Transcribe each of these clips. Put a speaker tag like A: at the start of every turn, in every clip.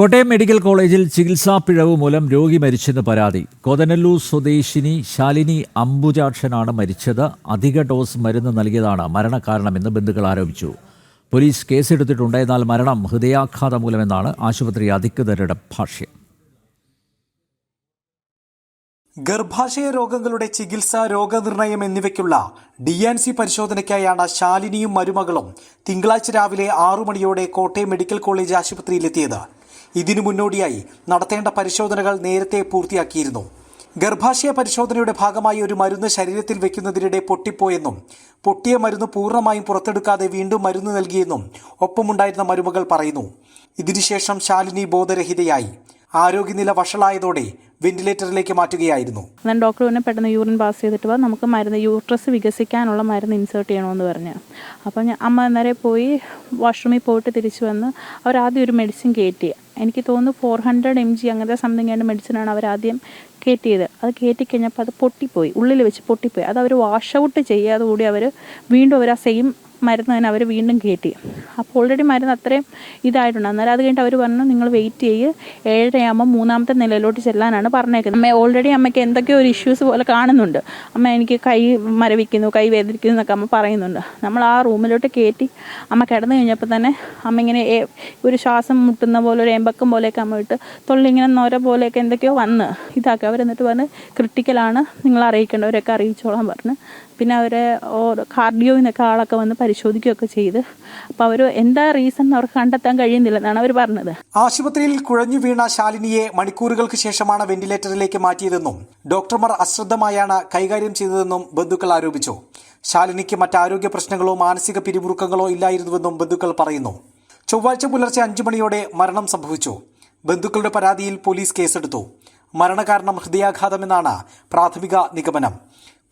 A: Kottayam medical കോളേജിൽ ചികിത്സാ പിഴവ് മൂലം രോഗി മരിച്ചെന്ന് പരാതി. കോതനല്ലൂർ സ്വദേശിനി ശാലിനി അംബുജാക്ഷനാണ് മരിച്ചത്. അധിക ഡോസ് മരുന്ന് നൽകിയതാണ് മരണകാരണമെന്ന് ബന്ധുക്കൾ ആരോപിച്ചു. പോലീസ് കേസെടുത്തിട്ടുണ്ട്. എന്നാൽ മരണം ഹൃദയാഘാതം മൂലമെന്നാണ് ആശുപത്രി അധികൃതരുടെ ഭാഷ്യം.
B: ഗർഭാശയ രോഗങ്ങളുടെ ചികിത്സ രോഗനിർണയം എന്നിവയ്ക്കുള്ള ഡി എൻ സി പരിശോധനയ്ക്കായാണ് ശാലിനിയും മരുമകളും തിങ്കളാഴ്ച രാവിലെ ആറു മണിയോടെ കോട്ടയം മെഡിക്കൽ കോളേജ് ആശുപത്രിയിലെത്തിയത്. ഇതിനു മുന്നോടിയായി നടത്തേണ്ട പരിശോധനകൾ നേരത്തെ പൂർത്തിയാക്കിയിരുന്നു. ഗർഭാശയ പരിശോധനയുടെ ഭാഗമായി ഒരു മരുന്ന് ശരീരത്തിൽ വെക്കുന്നതിനിടെ പൊട്ടിപ്പോയെന്നും പൊട്ടിയ മരുന്ന് പൂർണമായും പുറത്തെടുക്കാതെ വീണ്ടും മരുന്ന് നൽകിയെന്നും ഒപ്പമുണ്ടായിരുന്ന മരുമകൾ പറയുന്നു. ഇതിനുശേഷം ശാലിനി ബോധരഹിതയായി. ആരോഗ്യനില വഷളായതോടെ വെന്റിലേറ്ററിലേക്ക് മാറ്റുകയായിരുന്നു.
C: ഞാൻ ഡോക്ടർ തന്നെ പെട്ടെന്ന് യൂറിൻ പാസ് ചെയ്തിട്ട് വാ നമുക്ക് മരുന്ന് യൂട്രസ് വികസിക്കാനുള്ള മരുന്ന് ഇൻസേർട്ട് ചെയ്യണമെന്ന് പറഞ്ഞു. അപ്പം ഞാൻ അമ്മ നേരെ പോയി വാഷ്റൂമിൽ പോയിട്ട് തിരിച്ചു വന്ന് അവരാദ്യം ഒരു മെഡിസിൻ കയറ്റി എനിക്ക് തോന്നുന്നു ഫോർ ഹൺഡ്രഡ് എം ജി അങ്ങനത്തെ സംതിങ് ആയിട്ട് മെഡിസിനാണ് ആദ്യം കയറ്റിയത് അത് കയറ്റി കഴിഞ്ഞപ്പോൾ അത് പൊട്ടിപ്പോയി. ഉള്ളിൽ വെച്ച് പൊട്ടിപ്പോയി. അത് അവർ വാഷ് ഔട്ട് ചെയ്യാതെ കൂടി അവർ വീണ്ടും അവർ ആ സെയിം മരുന്ന് തന്നെ അവർ വീണ്ടും കയറ്റി അപ്പോൾ ഓൾറെഡി മരുന്ന് അത്രയും ഇതായിട്ടുണ്ട്. അന്നേരം അത് കഴിഞ്ഞിട്ട് അവർ പറഞ്ഞു നിങ്ങൾ വെയിറ്റ് ചെയ്ത് ഏഴരയാകുമ്പോൾ മൂന്നാമത്തെ നിലയിലോട്ട് ചെല്ലാനാണ് പറഞ്ഞേക്കുന്നത്. അമ്മ ഓൾറെഡി അമ്മയ്ക്ക് എന്തൊക്കെയോ ഒരു ഇഷ്യൂസ് പോലെ കാണുന്നുണ്ട്. അമ്മ എനിക്ക് കൈ മരവിക്കുന്നു കൈ വേദനിക്കുന്നു എന്നൊക്കെ അമ്മ പറയുന്നുണ്ട്. നമ്മൾ ആ റൂമിലോട്ട് കയറ്റി അമ്മ കിടന്നു കഴിഞ്ഞപ്പോൾ തന്നെ അമ്മ ഇങ്ങനെ ഒരു ശ്വാസം മുട്ടുന്ന പോലെ ഒരു എമ്പക്കം പോലെയൊക്കെ അമ്മ ഇട്ട് തൊള്ളിങ്ങനെ നോര പോലെയൊക്കെ എന്തൊക്കെയോ വന്ന് ഇതാക്കി. അവരെന്നിട്ട് പറഞ്ഞ് ക്രിട്ടിക്കലാണ് നിങ്ങൾ അറിയിക്കേണ്ടവരൊക്കെ അറിയിച്ചോളാൻ പറഞ്ഞ്. പിന്നെ അവരെ കാർഡിയോയിൽ നിന്നൊക്കെ ആളൊക്കെ വന്ന് പരിശോധിക്കുകയൊക്കെ ചെയ്ത് അപ്പോൾ അവർ എന്താ റീസൺ എന്ന് അവർക്ക് കണ്ടെത്താൻ കഴിയുന്നില്ലെന്നാണ് അവർ പറഞ്ഞത്.
B: ആശുപത്രിയിൽ കുഴഞ്ഞു വീണ ശാലിനിയെ മണിക്കൂറുകൾക്ക് ശേഷമാണ് വെന്റിലേറ്ററിലേക്ക് മാറ്റിയതെന്നും ഡോക്ടർമാർ അശ്രദ്ധമായാണ് കൈകാര്യം ചെയ്തതെന്നും ബന്ധുക്കൾ ആരോപിച്ചു. ശാലിനിക്ക് മറ്റാരോഗ്യ പ്രശ്നങ്ങളോ മാനസിക പിരിമുറുക്കങ്ങളോ ഇല്ലായിരുന്നുവെന്നും ബന്ധുക്കൾ പറയുന്നു. ചൊവ്വാഴ്ച പുലർച്ചെ അഞ്ചു മണിയോടെ മരണം സംഭവിച്ചു. ബന്ധുക്കളുടെ പരാതിയിൽ പോലീസ് കേസെടുത്തു. മരണകാരണം ഹൃദയാഘാതമെന്നാണ് പ്രാഥമിക നിഗമനം.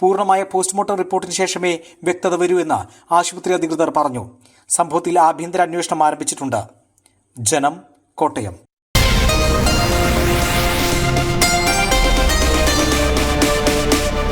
B: പൂർണമായ പോസ്റ്റ്മോർട്ടം റിപ്പോർട്ടിന് ശേഷമേ വ്യക്തത വരൂ എന്ന് ആശുപത്രി അധികൃതർ പറഞ്ഞു. സംഭവത്തിൽ ആഭ്യന്തര അന്വേഷണം ആരംഭിച്ചിട്ടുണ്ട്. ജനം കോട്ടയം.